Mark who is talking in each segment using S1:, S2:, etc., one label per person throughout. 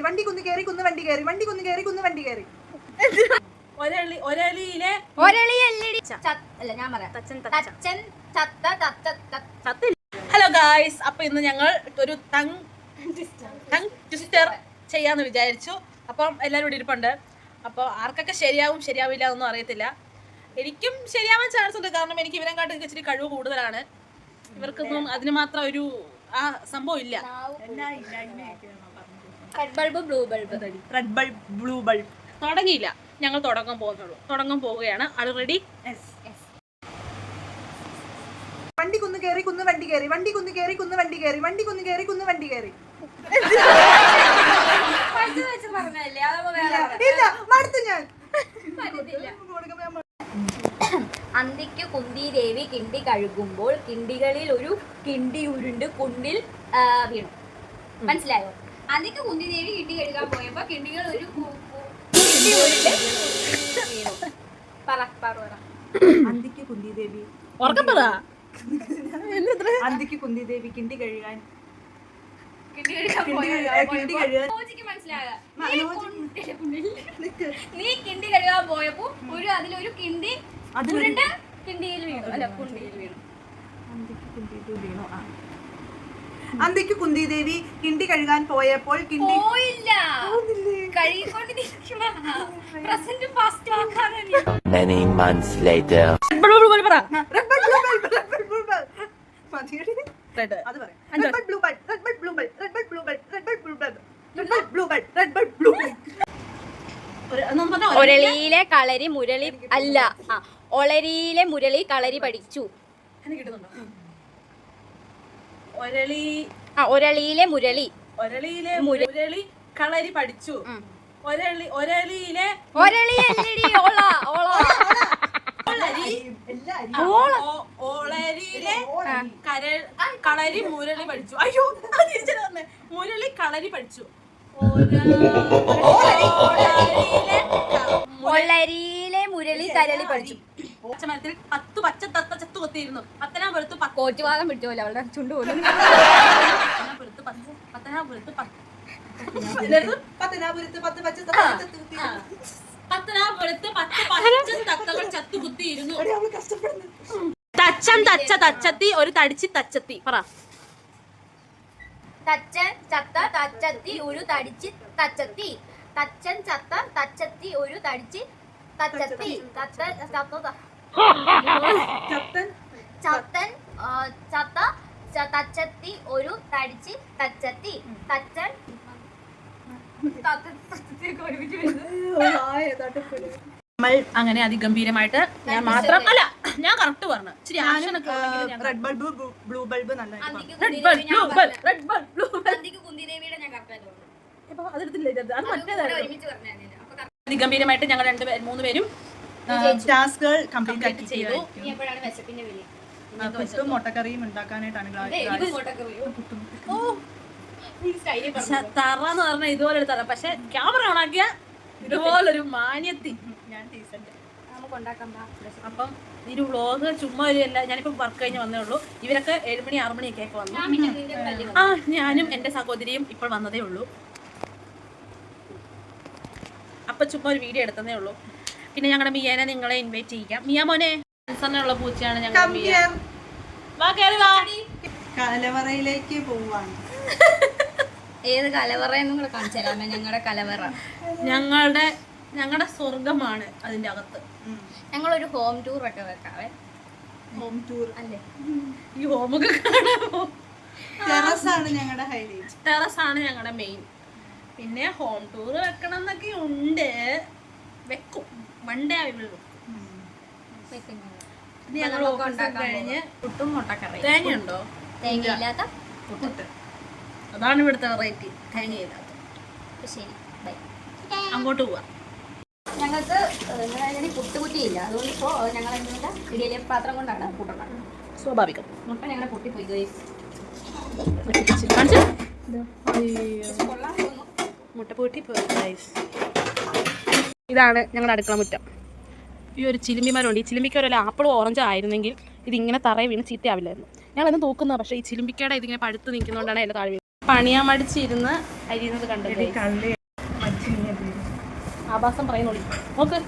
S1: കയറി വണ്ടി കുന്ന് കയറി കുന്ന് വണ്ടി കയറി വണ്ടി കുന്ന് കയറി കുന്ന് വണ്ടി കയറി.
S2: ഒരളി ഒരളിയിലെ
S3: ഒരളി അല്ല ഞാൻ പറയാം. തച്ചൻ തത്ത
S2: ഹലോ ഗായ്സ് അപ്പൊ ഇന്ന് ഞങ്ങൾ ഒരു തങ് തങ് ട്വിസ്റ്റർ ചെയ്യാന്ന് വിചാരിച്ചു. അപ്പം എല്ലാവരും ഇവിടെ ഇരിപ്പുണ്ട്. അപ്പോൾ ആർക്കൊക്കെ ശരിയാവും ശരിയാവില്ല എന്നൊന്നും അറിയത്തില്ല. എനിക്കും ശരിയാവാൻ ചാൻസ് ഉണ്ട്. കാരണം എനിക്ക് ഇവരെ കാട്ടി ഇച്ചിരി കഴിവ് കൂടുതലാണ്. ഇവർക്കൊന്നും അതിന് മാത്രം ഒരു ആ സംഭവം ഇല്ല.
S3: Red bulb blue bulb
S1: red bulb blue bulb
S2: തുടങ്ങിയില്ല. ഞങ്ങൾ തുടങ്ങാൻ പോകുന്നുള്ളൂ. തുടങ്ങാൻ പോവുകയാണ്. ആൾറെഡി
S1: വണ്ടി കുന്ന് കയറി കുന്ന് വണ്ടി കയറി വണ്ടി കുന്ന് കയറി കുന്ന് വണ്ടി കയറി വണ്ടി കുന്ന് കയറി കുന്ന് വണ്ടി കയറി
S3: വെച്ച് പറഞ്ഞല്ലേ അതപ്പോ വേറെ
S1: ഇല്ല. മടുത്തു ഞാൻ.
S3: അന്തിക്ക് കുന്തി ദേവി കിണ്ടി കഴുകുമ്പോൾ കിണ്ടികളിൽ ഒരു കിണ്ടി ഉരുണ്ട് കുണ്ടിൽ വീണു. മനസ്സിലായോ? അന്തിക്ക് കുന്തിദേവി കിണ്ടി കഴുകാൻ പോയപ്പോ കിണ്ടികൾ ഒരു കു- കു- കിണ്ടി ഉരുണ്ട് വീണു പറ പറ പറ.
S1: അന്തിക്ക് കുന്തി ദേവി
S2: ഉറക്കം പറ.
S1: അന്തിക്ക് കുന്തി കിണ്ടി കഴുകാൻ
S3: നീ കുണ്ടി- നീ കിണ്ടി കഴുകാൻ പോയപ്പോ ഒരു അതിലൊരു കിണ്ടി കിണ്ടിയിൽ വീണു. അല്ല കുണ്ടിയിൽ വീണു.
S1: അന്തിക്ക് വീണു. ആ. അന്തിക്ക് കുന്തി ദേവി കിണ്ടി കഴുകാൻ പോയപ്പോൾ
S3: ഒരളിയിലെ കളരി മുരളി അല്ല. ഒളരിയിലെ മുരളി കളരി പഠിച്ചു.
S2: കിട്ടുന്നുണ്ടോ? ഒരളി
S3: ആ ഒരളിയിലെ മുരളി.
S2: ഒരളിയിലെ മുരളി കളരി പഠിച്ചു. ഒരളി ഒരളിയിലെ
S3: ഒരളി ഓള ഓള.
S1: ഓളരി അരി-
S2: ഓ- ഓളരിയിലെ കളരി മുരളി പഠിച്ചു. അയ്യോ. മുരളി കളരി പഠിച്ചു.
S3: ഒളരിയിലെ മുരളി കരളി പഠിച്ചു.
S2: പച്ചമരത്തിൽ പത്ത് തത്ത കൊത്തിയിരുന്നു പത്തനാപുരത്ത് പത്ത്
S3: കോറ്റുവാദം പിടിച്ചോലെ അവളുടെ ചുണ്ട് പോലും.
S2: പത്തനാപുരത്ത് പത്ത് പത്തനാപുരത്ത് പത്ത്.
S1: പത്ത് പച്ച തത്ത
S2: പത്ത് പച്ച തത്തകൾ. തച്ചൻ തച്ച തച്ചത്തി ഒരു തടിച്ച് തച്ചത്തി. പറ.
S3: തച്ചൻ ചത്ത തച്ചത്തി ഒരു തടിച്ച് തച്ചത്തി. തച്ചൻ ചത്ത തച്ചത്തി ഒരു തടിച്ച് തച്ചത്തി. തച്ച ചത്ത ത-
S1: ചത്തൻ?
S3: ചത്ത തച്ചത്തി ഒരു തടിച്ച് തച്ചത്തി. തച്ചൻ.
S2: നമ്മൾ അങ്ങനെ അതിഗംഭീരമായിട്ട് ഞാൻ മാത്രം അല്ല ഞാൻ കറക്റ്റ് പറഞ്ഞു ഇച്ചിരി ആക്ഷൻ ഒക്കെ
S1: റെഡ് ബൾബ് ബ്ലൂ ബൾബ്
S3: നല്ല
S2: red bulb blue bulb red bulb blue bulb
S3: കുന്തിദേവിയുടെ ഞാൻ
S2: അതെടുത്തില്ലേ അത് മറ്റേതായിരുന്നു. അതിഗംഭീരമായിട്ട് ഞങ്ങൾ രണ്ടുപേരും മൂന്ന് പേരും
S1: ടാസ്കുകൾ കംപ്ലീറ്റ് ആക്കി
S2: ചെയ്തു.
S3: ഇനി എപ്പോഴാണ് വിശപ്പിന്റെ വിളി?
S1: പുട്ടും മുട്ടക്കറിയും ഉണ്ടാക്കാനായിട്ടാണ്
S2: തറ എന്ന് പറഞ്ഞാൽ ഇതുപോലെ ഒരു തറ. പക്ഷെ ക്യാമറ ഓണാക്കിയ ഇതുപോലൊരു മാന്യത്തി.
S1: ഞാൻ.
S2: അപ്പം ഈ ഒരു വ്ളോഗ് ചുമ്മാ ഒരു അല്ല ഞാനിപ്പോ വർക്ക് കഴിഞ്ഞ് വന്നേ ഉള്ളൂ. ഇവരൊക്കെ ഏഴുമണി ആറു മണിയൊക്കെ ആയപ്പോ വന്നു. ആ ഞാനും എന്റെ സഹോദരിയും ഇപ്പോൾ വന്നതേ ഉള്ളൂ. അപ്പൊ ചുമ്മാ ഒരു വീഡിയോ എടുത്തതേ ഉള്ളൂ. പിന്നെ ഞങ്ങളുടെ മിയാനെ നിങ്ങളെ ഇൻവൈറ്റ് ചെയ്യിക്കാം മിയ മോനെ ഉള്ള പൂച്ചയാണ് ഞങ്ങൾ മിയ. വാ കേറി വാ.
S1: കലവറയിലേക്ക് പോവാണ്.
S3: ഏത് കലവറയെന്നും കൂടെ കാണിച്ചു തരാമേ? ഞങ്ങളുടെ കലവറ.
S2: ഞങ്ങളുടെ ഞങ്ങളുടെ സ്വർഗമാണ് അതിന്റെ അകത്ത്.
S3: ഞങ്ങളൊരു ഹോം ടൂർ ഒക്കെ വെക്കാവേ.
S1: ഹോം ടൂർ
S3: അല്ലേ?
S2: ഈ ഹോമൊക്കെ കാണാമോ?
S1: ടെറസ് ആണ് ഞങ്ങളുടെ ഹൈലൈറ്റ്
S2: ടെറസ് ആണ് ഞങ്ങളുടെ മെയിൻ പിന്നെ ഹോം ടൂർ വെക്കണം എന്നൊക്കെ ഉണ്ട്. വെക്കും. വണ്ടേ ആവുള്ളൂ
S3: വെക്കുന്നത്.
S2: ഇത് ഞങ്ങൾ
S3: നമുക്ക്
S2: ഓഫീസ് കഴിഞ്ഞ്
S3: പുട്ടും മുട്ടക്കറി
S2: തേങ്ങയുണ്ടോ?
S3: തേങ്ങയില്ലാത്ത
S1: പുട്ട്.
S2: അതാണ് ഇവിടുത്തെ വെറൈറ്റി തേങ്ങയില്ലാത്ത.
S3: ഇല്ലാത്ത ശരി. ബൈ.
S2: അങ്ങോട്ട് പോവാം.
S3: ഞങ്ങൾക്ക് ഏഹ്, പുട്ടുകുറ്റിയില്ല അതുകൊണ്ട് ഇപ്പോൾ ഞങ്ങൾ എന്തുകൊണ്ട് ഇടിയിലെ പാത്രം കൊണ്ടാണ് പുട്ടുണ്ടാക്കുന്നത്
S2: സ്വാഭാവികം.
S3: മുട്ട ഞങ്ങളെ പൊട്ടിപ്പോയി ഗൈസ്
S2: മുട്ട
S3: കൊള്ളാൻ തോന്നുന്നു.
S2: പോയി പൂട്ടി ഇതാണ് ഞങ്ങളുടെ അടുക്കള മുറ്റം. ഈ ഒരു ചിലിമ്പിമരമുണ്ട് ഈ ചിലിമ്പിക്ക് ഒരു ആപ്പിൾ ഓറഞ്ച് ആയിരുന്നെങ്കിൽ ഇതിങ്ങനെ തറയെ വീണ് ചീത്തയാവില്ലായിരുന്നു. ഞങ്ങൾ ഇന്ന് തൂക്കുന്നത് പക്ഷേ ഈ ചിലിമ്പിക്കയുടെ ഇതിങ്ങനെ പഴുത്ത് നിൽക്കുന്നതുകൊണ്ടാണ് അതിന്റെ താഴെ പണിയാൻ മടിച്ചിരുന്ന് അരിയുന്നത് കണ്ടത്. ആഭാസം പറയുന്നുള്ളൂ നോക്ക്.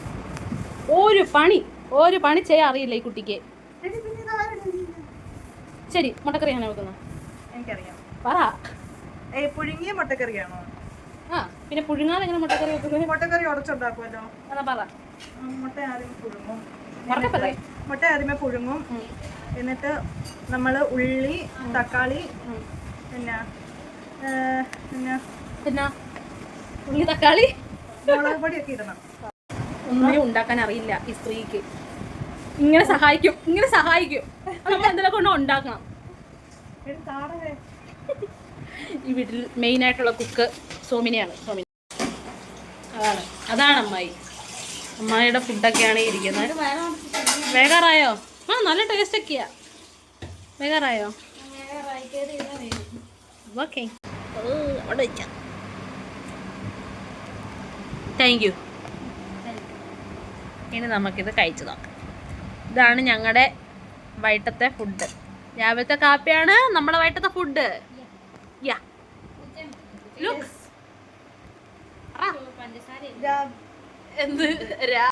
S2: ഒരു പണി ഒരു പണി ചെയ്യാൻ അറിയില്ല ഈ കുട്ടിക്ക്. ശരി മുട്ടക്കറിയാണ് വെക്കുന്നത്
S1: എനിക്കറിയാം.
S2: പറ.
S1: ഏ പുഴുങ്ങിയ മുട്ടക്കറിയാണോ?
S2: പിന്നെ പുഴുങ്ങാതെ എങ്ങനെ മുട്ടക്കറി വെക്കുന്നത്
S1: മുട്ടക്കറി ഉടച്ചുണ്ടാക്കുമല്ലോ
S2: എന്നാ പറ.
S1: മുട്ട പുഴുങ്ങും. മുട്ട ആദ്യമേ പുഴുങ്ങും. എന്നിട്ട് നമ്മൾ ഉള്ളി തക്കാളി പിന്നെ പിന്നെ
S2: പിന്നെ ഉള്ളി തക്കാളി?
S1: മുളക് പൊടിയൊക്കെ ഇടണം.
S2: ഒന്നും ഉണ്ടാക്കാൻ അറിയില്ല ഈ സ്ത്രീക്ക്. ഇങ്ങനെ സഹായിക്കും ഇങ്ങനെ സഹായിക്കും. അത് നമ്മൾ എന്തെങ്കിലും കൊണ്ട് ഉണ്ടാക്കണം. ഈ വീട്ടിൽ മെയിൻ ആയിട്ടുള്ള കുക്ക് സോമിനിയാണ്. സോമിനി. അതാണ്. അതാണ് അമ്മായി. അമ്മായിയുടെ ഫുഡൊക്കെയാണ് ഇരിക്കുന്നത്. വേഗറായോ? ആ നല്ല ടേസ്റ്റ് ഒക്കെയാ. വേഗാറായോ? ഓക്കെ അവിടെ താങ്ക് യു ഇനി നമുക്കിത് കഴിച്ചു നോക്കാം. ഇതാണ് ഞങ്ങളുടെ വൈകിട്ടത്തെ ഫുഡ് രാവിലത്തെ കാപ്പിയാണ് നമ്മുടെ വൈകിട്ടത്തെ ഫുഡ് യാ ലുക്ക് എന്ത് രാ